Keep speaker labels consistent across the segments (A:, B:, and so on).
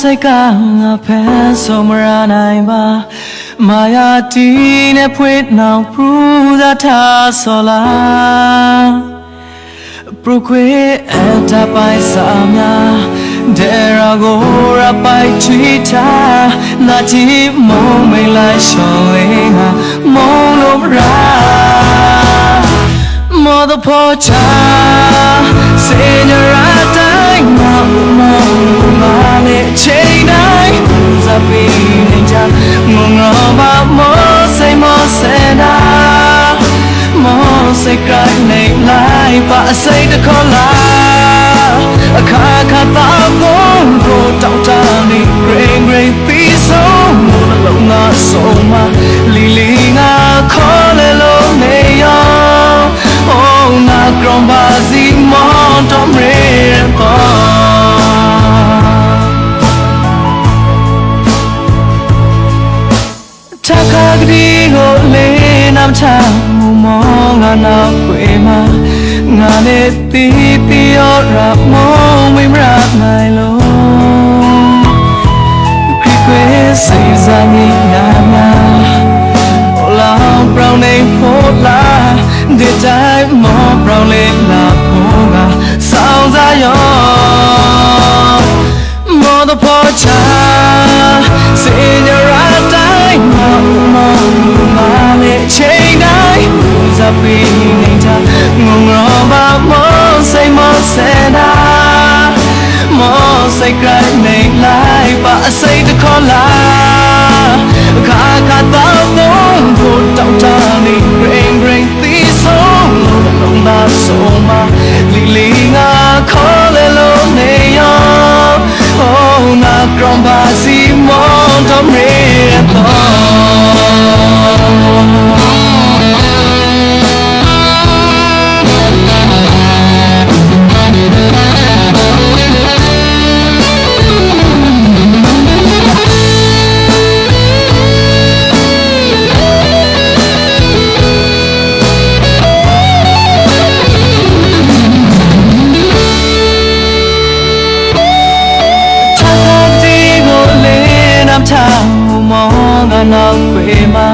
A: စိတ်ကငါဖန်ဆုံးမရနိုင်ပါမာယာတီနဲ့ဖွင့်နှောင်ပူဇာထားဆော်လာပရခွေအတပိုင်စာများဒေရာကိုရပိုင်ချီတာနာချီမုံမိန်လိုက်ရှောင်းလေးငါမုံလို့ရာမော်ဒဖို့ ပါအစိတ်တခေါ်လာအခါခါတော့ကိုကိုတောက်တာနေ green green ပြီးဆုံးလို့လုံးငါဆုံးမလီလီငါခေါ်လေလို့နေရော Oh na gromba zi mon tom re pa ချခါကလေးကိုလေးနမ်းချမူမောငါနောက်ွေမှာ ငါနဲ့တီးတီးရောရမောဝိမရနိုင်လို့ခရီးခွေစိတ်စားမိနာနာဟိုလောင်ပြောင်းနေဖို့လားဒီတိုင်းမောပြောင်းလေလာဖို့ I say the caller နောက်ခွေမှာ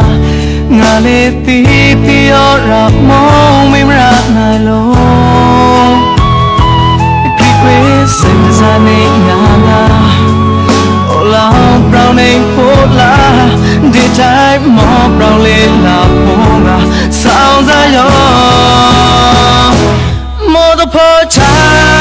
A: ငါလေးတီးပြောရမုံမိမရနိုင်လို့ဒီခွေစင်စားနေငါလာဟိုလောင် brown နေဖို့လားဒီ time more brown လေးလာဖို့ငါစောင်းစားရော more the poor time